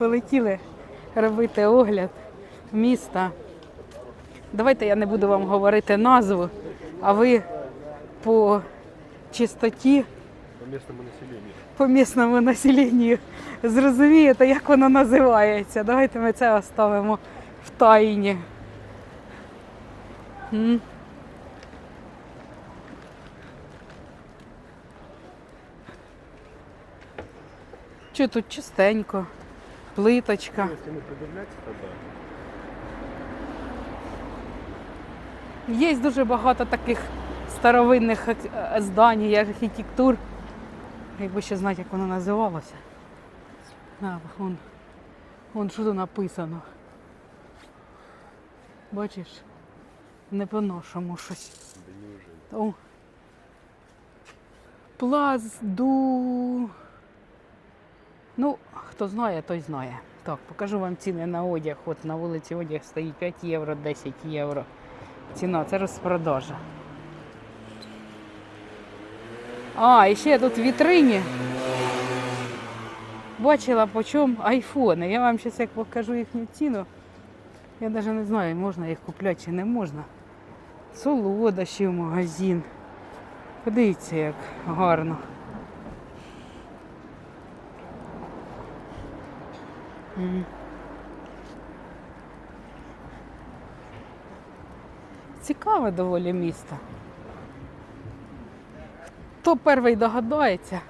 Полетіли робити огляд міста. Давайте я не буду вам говорити назву, а ви по чистоті, по местному населению. по місному населенню зрозумієте, як воно називається. Давайте ми це оставимо в тайні. М? Що тут чистенько, плиточка. Є дуже багато таких старовинних ак- здань, і архітектур. Якби ще знати, як воно називалося. А, вон, вон що тут написано. Бачиш? Не по-нашому щось. О. Плац ду. Ну, хто знає, той знає. Так, покажу вам ціни на одяг. От на вулиці одяг стоїть 5 євро, 10 євро. Ціна, це розпродажа. А, і ще тут в вітрині. Бачила по чому айфони. Я вам зараз як покажу їхню ціну. Я навіть не знаю, можна їх купляти чи не можна. Солодощі в магазин. Подивіться, як гарно. Цікаве доволі місто. Хто перший догадається,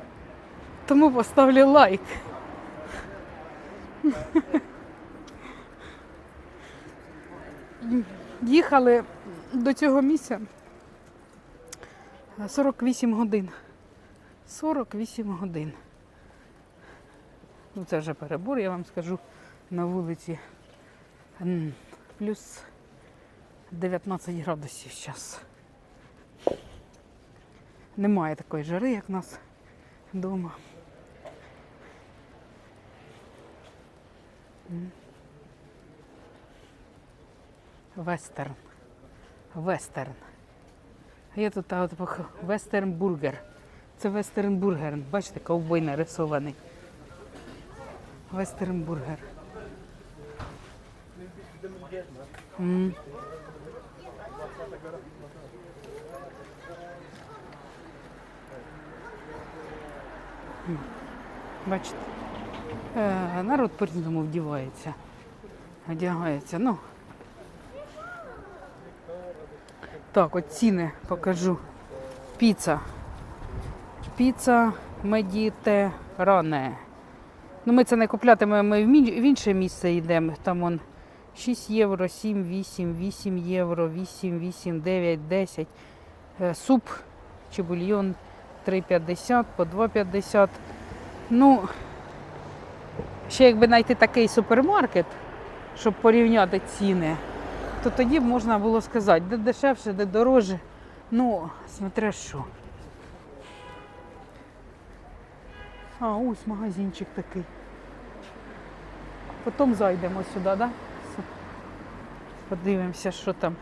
тому поставлю лайк. Їхали до цього місця 48 годин. 48 годин. Ну, це вже перебор, я вам скажу, на вулиці плюс 19 градусів зараз. Немає такої жари, як у нас вдома. Вестерн. Вестерн. Є тут от пох- вестерн бургер. Це вестерн бургер. Бачите, ковбой нарисований. Вестерн бургер. М. М. Бачите? Е, народ по-різному вдівається. Одягається. Ну. Так, от ціни покажу. Піца. Піца медітеране. Ну, ми це не куплятимемо, ми в інше місце йдемо. Там он 6 євро, 7, 8, 8 євро, 8, 8, 9, 10. Е, Суп чи бульйон 3,50 по 2,50. Ну, ще якби знайти такий супермаркет, щоб порівняти ціни, то тоді б можна було сказати, де дешевше, де дороже. Ну, смотря що. А, ось магазинчик такий. Потім зайдемо сюди, так? Да? Подивимося, що там.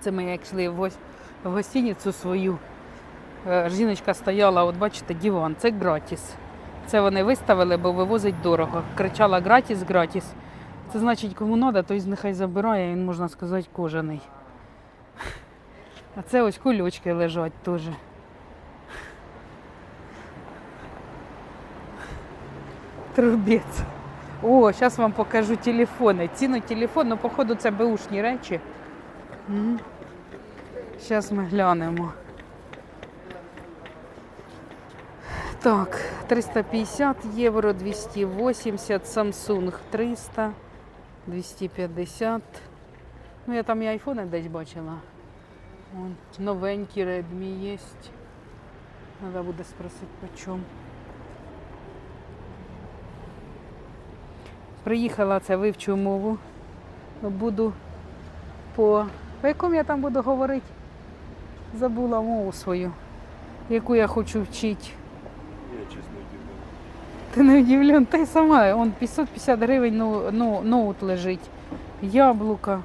Це ми йшли в гостиницю свою. Е, Жіночка стояла, от бачите, диван, це гратіс. Це вони виставили, бо вивозить дорого. Кричала гратіс, гратіс. Це значить, кому треба, той нехай забирає, він, можна сказати, кожаний. А це ось кульочки лежать теж. Трубець. О, зараз вам покажу телефони. Ціну телефону, ну, походу, це беушні речі. Зараз ми глянемо. Так, 350 євро, 280, Samsung 300, 250. Ну, я там і айфони десь бачила. Вон, новенькі Redmi є. Треба буде спросити по чому. Приїхала це вивчу мову. Буду по. По якому я там буду говорити? Забула мову свою, яку я хочу вчити. Я не знаю. Ти не удивлен, й сама, он 550 гривень ну, ну, ноут лежить. Яблука.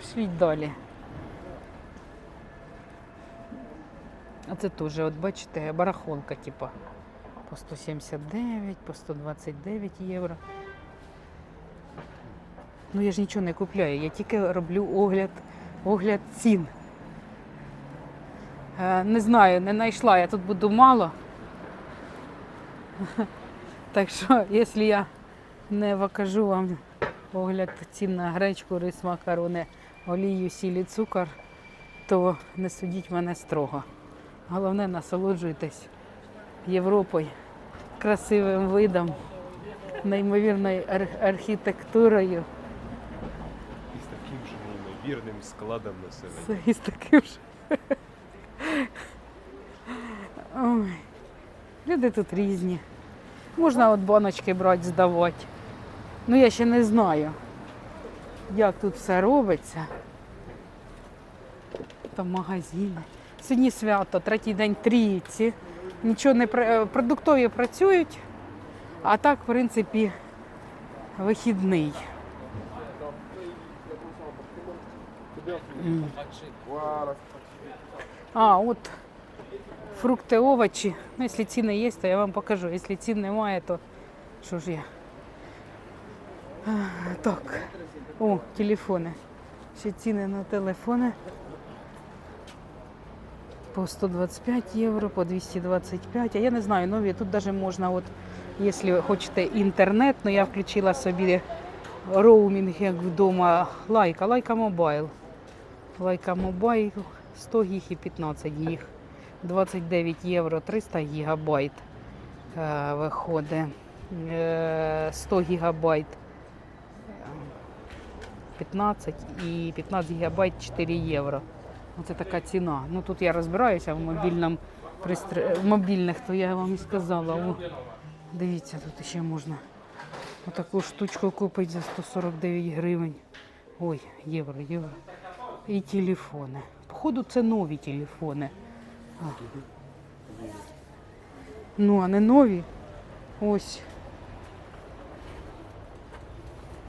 Пішліть далі. А це теж, от бачите, барахолка, типа. По 179, по 129 євро. Ну я ж нічого не купляю, я тільки роблю огляд, огляд цін. Е, Не знаю, не знайшла, я тут буду мало. Так що, якщо я не покажу вам огляд цін на гречку, рис, макарони, олію, сіль і цукор, то не судіть мене строго. Головне, насолоджуйтесь Європою, красивим видом, неймовірною ар- архітектурою. І з таким же неймовірним складом населення. Все із таким ж. Ой. Люди тут різні. Можна от баночки брати, здавати. Ну я ще не знаю, як тут все робиться. Там магазини. Сьогодні свято, третій день трійці. Нічого не е, продуктові працюють, а так, в принципі, вихідний. А, от фрукти, овочі. Ну, якщо ціни є, то я вам покажу. Якщо цін немає, то що ж я? Так. О, телефони. Ще ціни на телефони. По 125 євро, по 225. А я не знаю, нові тут навіть можна, от, якщо хочете інтернет, ну я включила собі роумінг як вдома. Лайка, лайка мобайл. Лайка мобайл 100 гіг і 15 гіг. 29 євро 300 гігабайт е, виходить. Е, 100 гігабайт е, 15 і 15 гігабайт 4 євро. Оце така ціна. Ну тут я розбираюся в мобільному пристр... в мобільних, то я вам і сказала. О, дивіться, тут ще можна отаку штучку купити за 149 гривень. Ой, євро, євро. І телефони. Походу, це нові телефони. Ну, а не нові. Ось.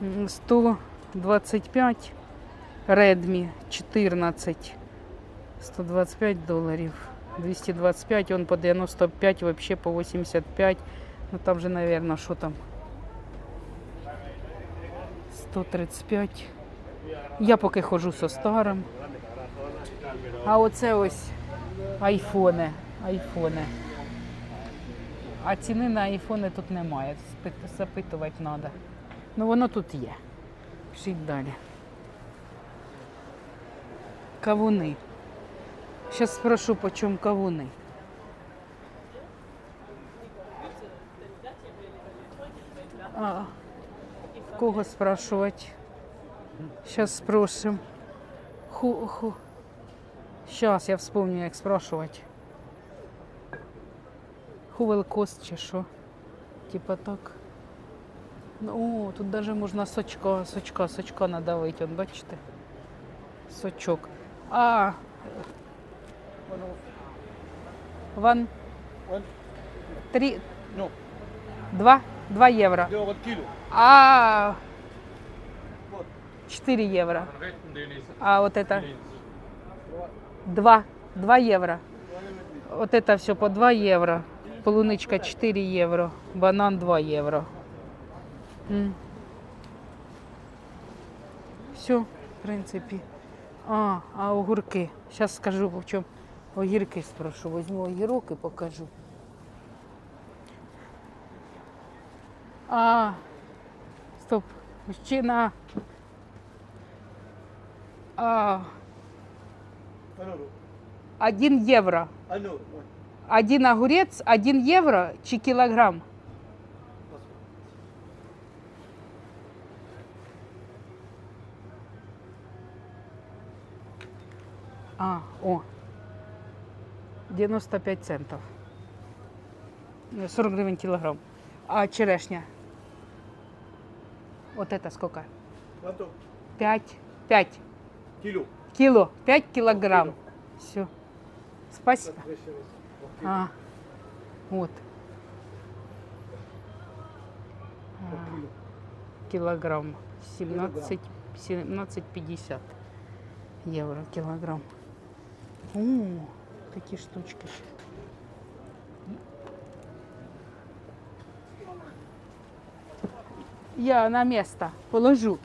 М, 125 Redmi 14. 125 доларів. 225, он по 95, вообще по 85. Ну там же, наверное, що там? 135. Я поки ходжу со старим. А оце ось айфони. Айфони. А ціни на айфони тут немає. Запитувати треба. Ну воно тут є. Пишіть далі. Кавуни. Зараз спрошу, по чому кавуни. А, кого спрашивать? Сейчас спросим. Ху, Сейчас я вспомню, як спрашивать. Хувелкост чи що? Типа так. Ну, о, тут даже можна сочка, сочка, сочка надавити, он, бачите? Сочок. А. Ван. Три. Ну. Два. Два євро. А. 4 евро. А вот это 2. 2 евро. Вот это все по 2 евро. Полуничка 4 евро. Банан 2 евро. Все, в принципе. А, а огурки. Сейчас скажу, в чем огірки спрошу. Возьму огірок і покажу. А, стоп. Мужчина. А, Один евро. Один огурец, один евро чи килограмм? А, о. 95 центов. Э, 40 гривен килограмм. А черешня? Вот это сколько? Quanto? 5. 5 Kilo. кило. 5 килограмм. Все. Спасибо. Deixa eu ver. А, От. А, Кілограм. 17 17,50 євро кілограм. О, такі штучки ще. Я на место положу.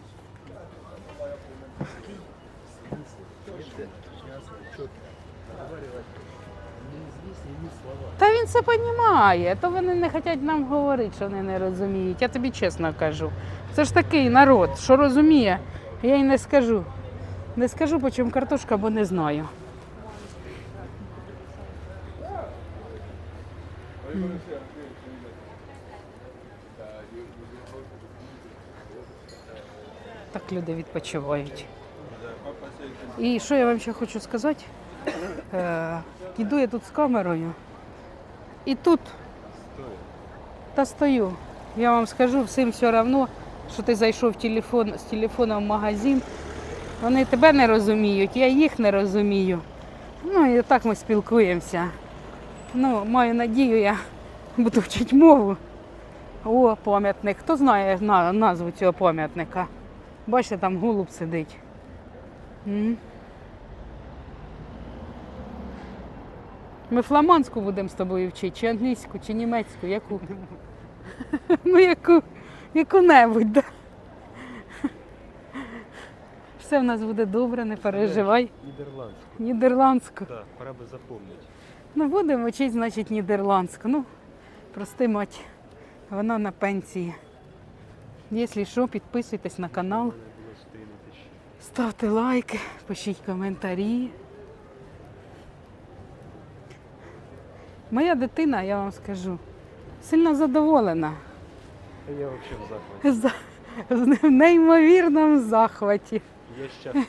Це розуміє, то вони не хочуть нам говорити, що вони не розуміють. Я тобі чесно кажу. Це ж такий народ, що розуміє, я й не скажу. Не скажу, по чому картошка, бо не знаю. Так люди відпочивають. І що я вам ще хочу сказати? Е, іду я тут з камерою. І тут та стою. Я вам скажу, всім все одно, що ти зайшов телефон, з телефоном в магазин. Вони тебе не розуміють, я їх не розумію. Ну і так ми спілкуємося. Ну, маю надію, я буду вчити мову. О, пам'ятник. Хто знає назву цього пам'ятника? Бачите, там голуб сидить. Ми фламандську будемо з тобою вчити, чи англійську, чи німецьку, яку? Ну, яку, яку-небудь, да? Все в нас буде добре, не переживай. Нідерландську. Нідерландську. Так, пора би запомнити. Ну, будемо вчити, значить, нідерландську. Ну, прости, мать, вона на пенсії. Якщо що, підписуйтесь на канал, У мене було 4 тисячі. ставте лайки, пишіть коментарі. Моя дитина, я вам скажу, сильно задоволена. Я взагалі в захваті. В неймовірному захваті. Я щасливий.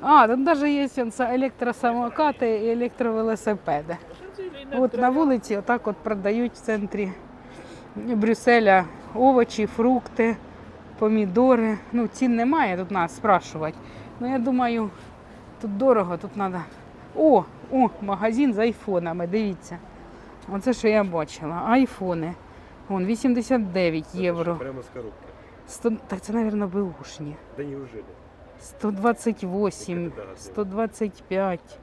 А, тут навіть є електросамокати і електровелосипеди. От на вулиці отак от продають в центрі Брюсселя овочі, фрукти, помідори. Ну, цін немає, тут нас спрашувати. Ну, я думаю, тут дорого, тут треба. О, о, магазин з айфонами, дивіться. Оце що я бачила. Айфони. Вон 89 євро. Прямо з коробки. 100, так це, мабуть, беушні. Да неужели? 128, Яка ти догадуєш? 125.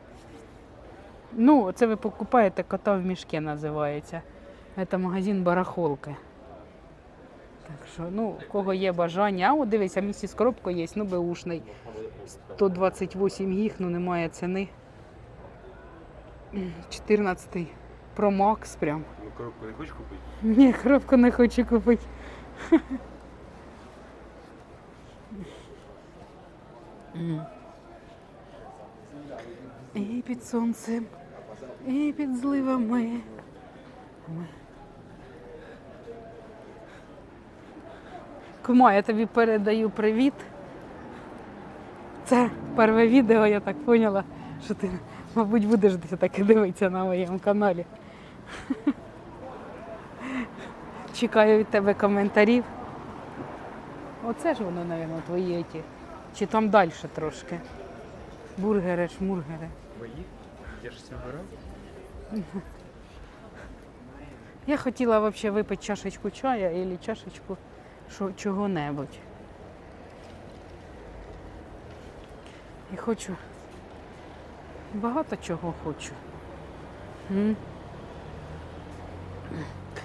Ну, це ви покупаєте кота в мішки називається. Це магазин барахолки. Так що, ну, у кого є бажання. А от дивися, місці з коробкою є, ну беушний. 128 їх, ну немає ціни. 14 Pro Max прям. Ну коробку не хочеш купити? Ні, коробку не хочу купити. І під сонцем, і під зливами. Кума, я тобі передаю привіт. Це перше відео, я так поняла, що ти, мабуть, будеш десь таке дивитися на моєму каналі. Чекаю від тебе коментарів. Оце ж воно, мабуть, твої ті. Чи там далі трошки. Бургери, шмургери. Мої? Я ж вибирав. Я хотіла взагалі випити чашечку чая або чашечку чого-небудь. І хочу. Багато чого хочу.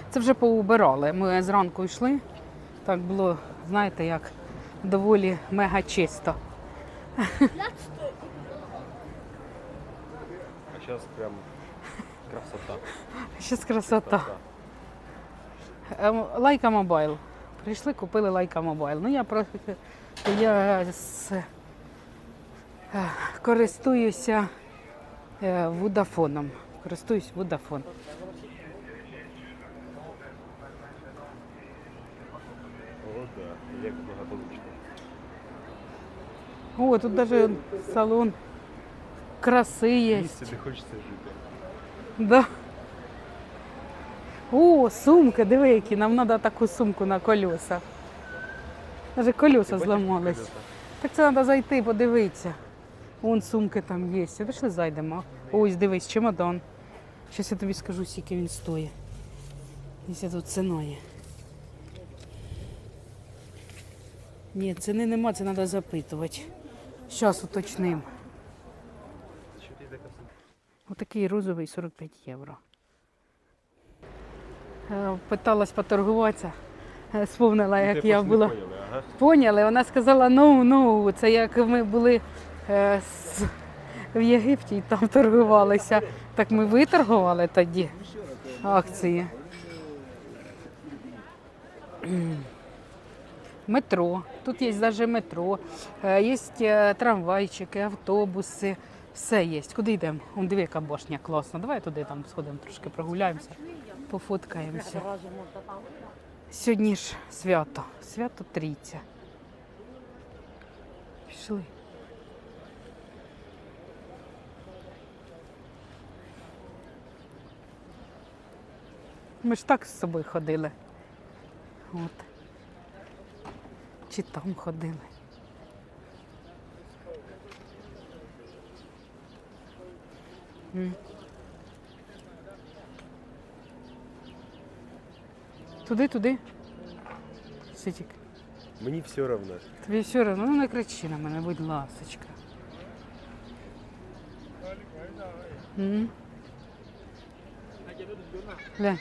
Це вже поубирали. Ми зранку йшли. Так було, знаєте, як доволі мега чисто. А зараз прям красота. Щас красота. Ем, Лайка Мобайл. Прийшли, купили Лайка Мобайл. Ну я просто я е, користуюся е, Водафоном. Користуюсь Водафон. О. Як благополучно. О, тут навіть салон краси є. Місце, де хочеться жити. Да. О, сумка, диви, які нам треба таку сумку на колеса. Навіть колеса зламались. Так це треба зайти, подивитися. Вон сумки там є. Пішли зайдемо. Ось дивись, чемодан. Зараз я тобі скажу, скільки він стоїть. Якщо тут ціна є. Ні, ціни нема, це треба запитувати. Зараз уточним. Отакий розовий 45 євро. Е, Питалась поторгуватися. Е, Сповнила, як я була. поняли, вона сказала ну, ну, це як ми були в Єгипті і там торгувалися. Так ми виторгували тоді акції. Метро. Тут є навіть метро, е, є е, трамвайчики, автобуси. Все є. Куди йдемо? Он диви, башня класна. Давай туди там сходимо, трошки прогуляємося, пофоткаємося. Сьогодні ж свято. Свято Трійця. Пішли. Ми ж так з собою ходили. От. Чи там ходили. М. Туди, туди. Ситік. Мені все одно. Тобі все одно, ну не кричи на мене, будь ласочка. Глянь,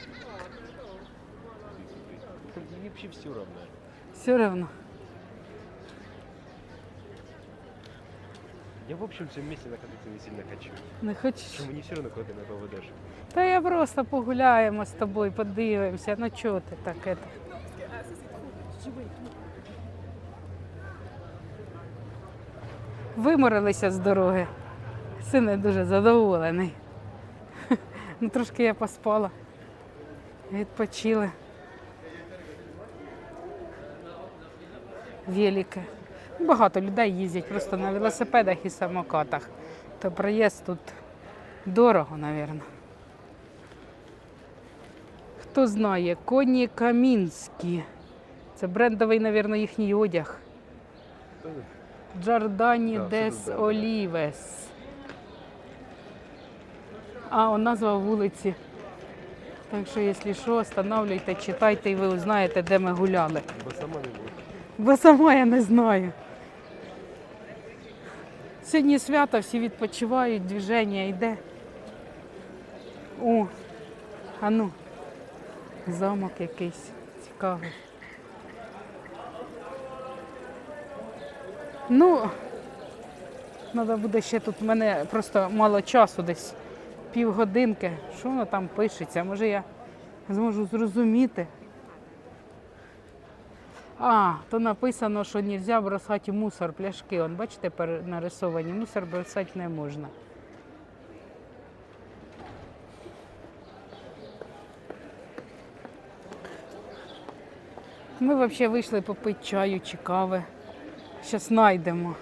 Взагалі все одно. все одно. Я в общем в цьому місці находитися не сильно хочу. Не хочеш? Що мені все одно, коли ти мене поведеш. Та я просто погуляємо з тобою, подивимося. Ну чого ти так это? Виморилися з дороги. Син не дуже задоволений. Ну, трошки я поспала. Відпочили. Велике. Багато людей їздять просто на велосипедах і самокатах. То проїзд тут дорого, мабуть. Хто знає, коні Камінські. Це брендовий, мабуть, їхній одяг. Джордані дес. Олівес. А, он назва вулиці. Так що, якщо що, останавливайте, читайте і ви узнаєте, де ми гуляли. Бо сама. Бо сама я не знаю. Сьогодні свято, всі відпочивають, движення йде. О, а ну, замок якийсь цікавий. Ну, треба буде ще тут в мене просто мало часу, десь півгодинки. Що воно там пишеться? Може я зможу зрозуміти. А, то написано, що не можна бросати мусор пляшки. Он, бачите, нарисовані. Мусор бросати не можна. Ми взагалі вийшли попити чаю чи кави. Зараз знайдемо.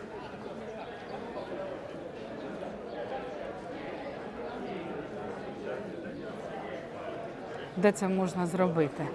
Де це можна зробити?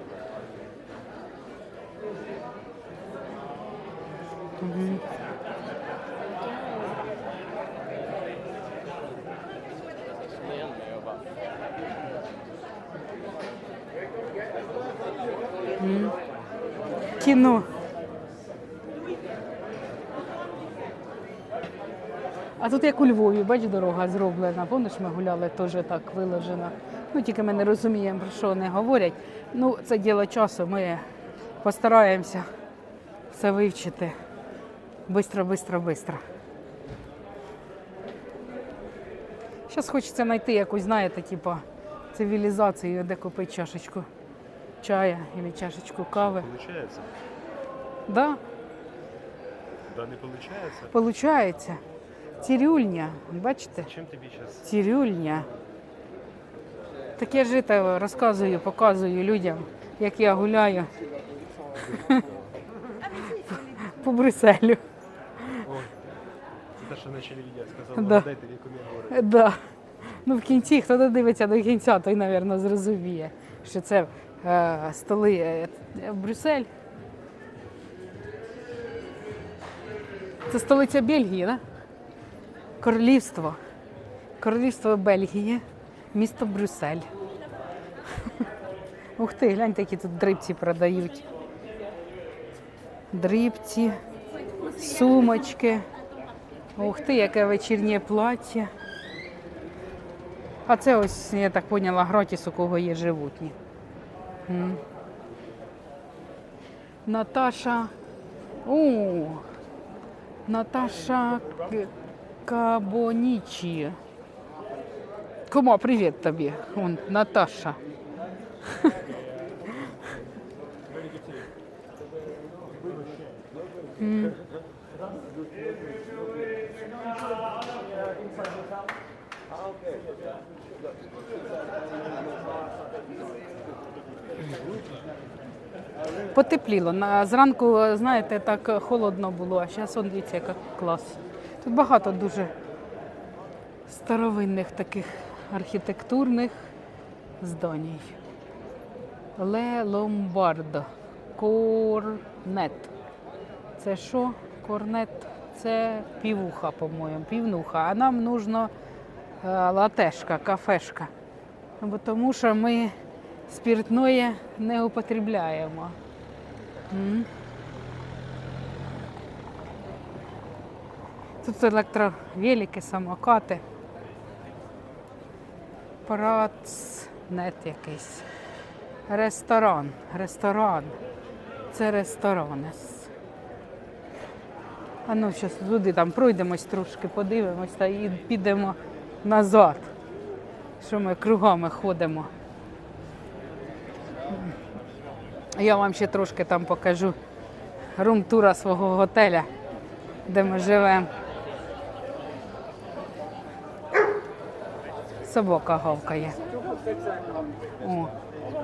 Тут як у Львові, бач, дорога зроблена. Помниш, ми гуляли теж так виложена. Ну тільки ми не розуміємо, про що вони говорять. Ну, це діло часу. Ми постараємося все вивчити. Бистро, бистро, бистро. Зараз хочеться знайти якусь, знаєте, типу, цивілізацію, де купити чашечку чая або чашечку кави. Получається? Да, Да, не получається? Получається. Цирюльня, бачите? Чим тобі зараз? Цирюльня. Так я ж розказую, показую людям, як я гуляю по Брюсселю. Це те, що почали відео сказали, Да. дайте віку говорить. Да. Ну, в кінці, хто додивиться до кінця, той, мабуть, зрозуміє, що це е, столи е, Брюссель. Це столиця Бельгії, так? Да? Королівство. Королівство Бельгії. Місто Брюссель. Ух ти, гляньте, які тут дрибці продають. Дрибці, сумочки. Ух ти, яке вечірнє плаття. А це ось, я так поняла, гратіс, у кого є животні. М. Наташа. О, Наташа Кабонічі. Кума, привіт тобі. Он, Наташа. Потепліло. Зранку, знаєте, так холодно було, а зараз дивіться, яка клас. Тут багато дуже старовинних таких архітектурних зданій. Ле Ломбардо. Корнет. Це що? Корнет? Це півуха, по-моєму, півнуха. А нам нужно е, латешка, кафешка. Бо тому що ми спиртное не употребляємо. Тут електровелики, самокати. Працнет якийсь. Ресторан. Ресторан. Це ресторанес. А ну, зараз туди там пройдемось трошки, подивимось та і підемо назад. Що ми кругами ходимо. Я вам ще трошки там покажу рум-тура свого готеля, де ми живемо. Собака гавкає. О,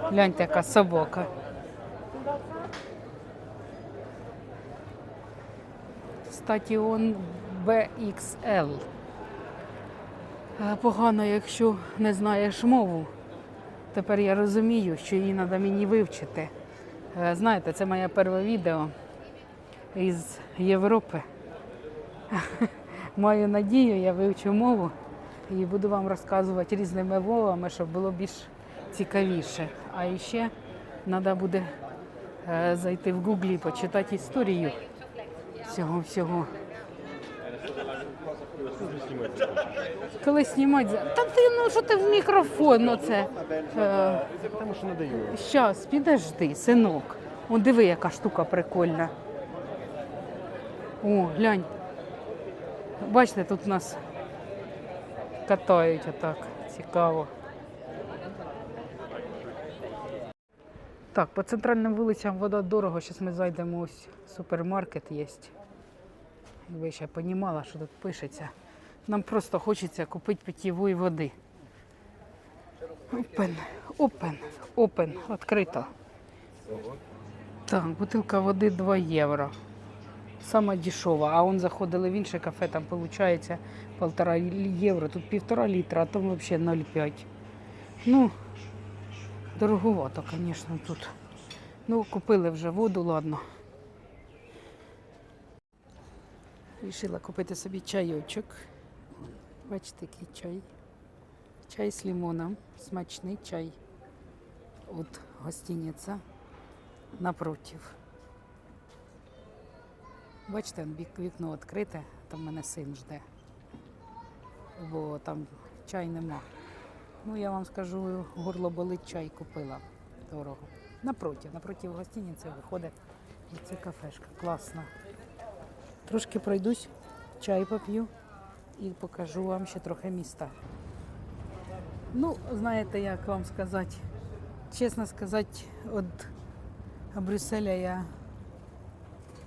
гляньте, яка собака. Статіон BXL. Погано, якщо не знаєш мову. Тепер я розумію, що її треба мені вивчити. Е, Знаєте, це моє перше відео із Європи. Маю надію, я вивчу мову і буду вам розказувати різними мовами, щоб було більш цікавіше. А ще треба буде е, зайти в Гуглі і почитати історію цього всього. Коли знімати, за- та ти ну що ти в мікрофон? Ну це. Е, Тому що надаю. Щас, підожди, синок. О, диви, яка штука прикольна. О, глянь. Бачите, тут у нас катають отак. Цікаво. Так, по центральним вулицям вода дорого. Зараз ми зайдемо ось супермаркет є. Ви ще розуміла, що тут пишеться. Нам просто хочеться купити питьєвої води. Опен, опен, опен, відкрито. Так, бутилка води 2 євро. Саме дешева. А он заходили в інше кафе, там виходить полтора євро. Тут півтора літра, а там взагалі 0,5. Ну, дороговато, звісно, тут. Ну, купили вже воду, ладно. Рішила купити собі чайочок. Бачите, який чай. Чай з лимоном. Смачний чай. От гостиниця напротив. Бачите, вікно відкрите, там мене син жде. Бо там чай нема. Ну, я вам скажу, горло болить, чай купила дорого. Напротив, напротив гостиниці виходить. Це кафешка. Класна. Трошки пройдусь, чай поп'ю і покажу вам ще трохи міста. Ну, знаєте, як вам сказати, чесно сказати, від Брюсселя я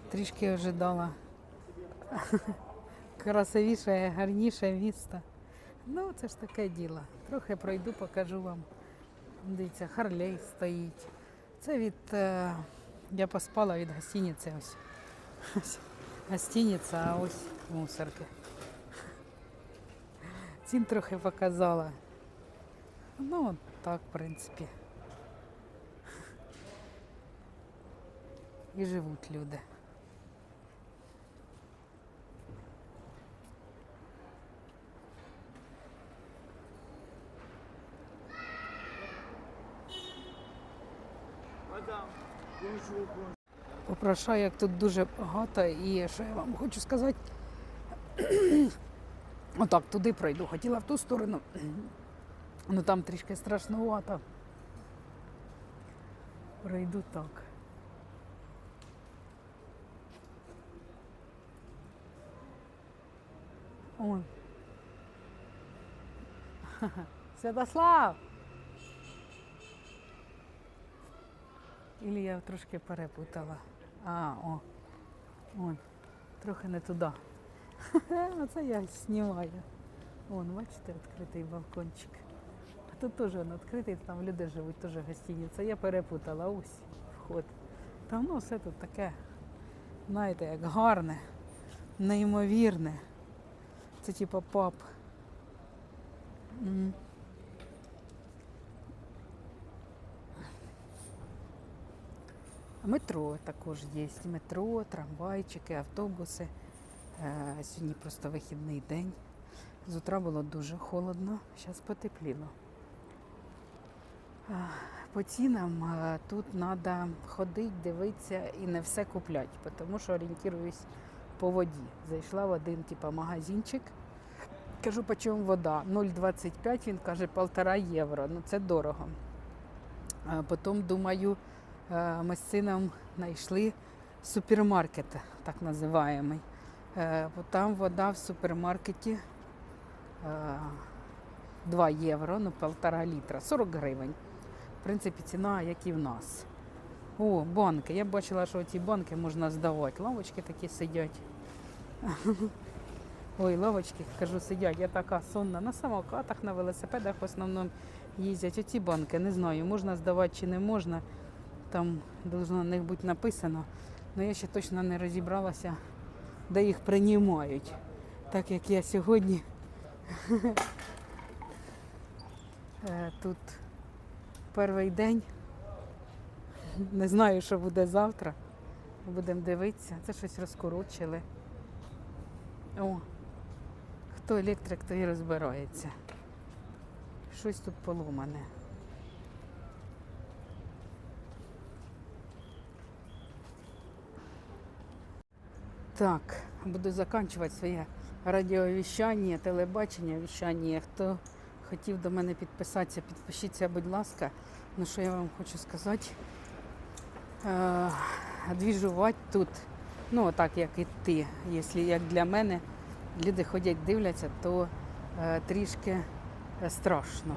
трішки ожидала красивіше, гарніше місто. Ну, це ж таке діло. Трохи пройду, покажу вам. Дивіться, Харлей стоїть. Це від. е, я поспала від гостиниці ось. Ось Гостиниця, а ось мусорки. Цін трохи показала. Ну, от так, в принципі. І живуть люди. Попрошаю, як тут дуже багато, і що я вам хочу сказати. Отак, туди пройду. Хотіла в ту сторону. Ну там трішки страшнувато. Пройду так. Он. Святослав! Ілі я трошки перепутала. А, о. Вон. Трохи не туди. Оце я знімаю. Вон, бачите, відкритий балкончик. А тут теж він відкритий, там люди живуть, теж гостиниця. Я перепутала ось вход. Там ну, все тут таке, знаєте, як гарне, неймовірне. Це типа паб. М. Метро також є. Метро, трамвайчики, автобуси. Е, Сьогодні просто вихідний день. З утра було дуже холодно, зараз потепліло. Е, По цінам е, тут треба ходити, дивитися і не все купляти, тому що орієнтуюсь по воді. Зайшла в один типу, магазинчик. Кажу, по чому вода? 0,25, він каже, 1,5 євро. Ну це дорого. Потім думаю, ми з сином знайшли супермаркет, так називаємо. Бо там вода в супермаркеті е, 2 євро, ну 1,5 літра, 40 гривень. В принципі, ціна, як і в нас. О, банки. Я бачила, що ці банки можна здавати. Лавочки такі сидять. Ой, лавочки, кажу, сидять. Я така сонна. На самокатах, на велосипедах в основному їздять. Оці банки, не знаю, можна здавати чи не можна. Там должно на них бути написано. Але я ще точно не розібралася, де їх приймають. Так як я сьогодні е, тут перший день. Не знаю, що буде завтра. Будемо дивитися. Це щось розкорочили. О, хто електрик, той розбирається. Щось тут поломане. Так, буду закінчувати своє радіовіщання, телебачення, віщання. Хто хотів до мене підписатися, підпишіться, будь ласка. Ну що я вам хочу сказати? Е, двіжувати тут, ну так як і ти, якщо як для мене, люди ходять, дивляться, то е, трішки е, страшно.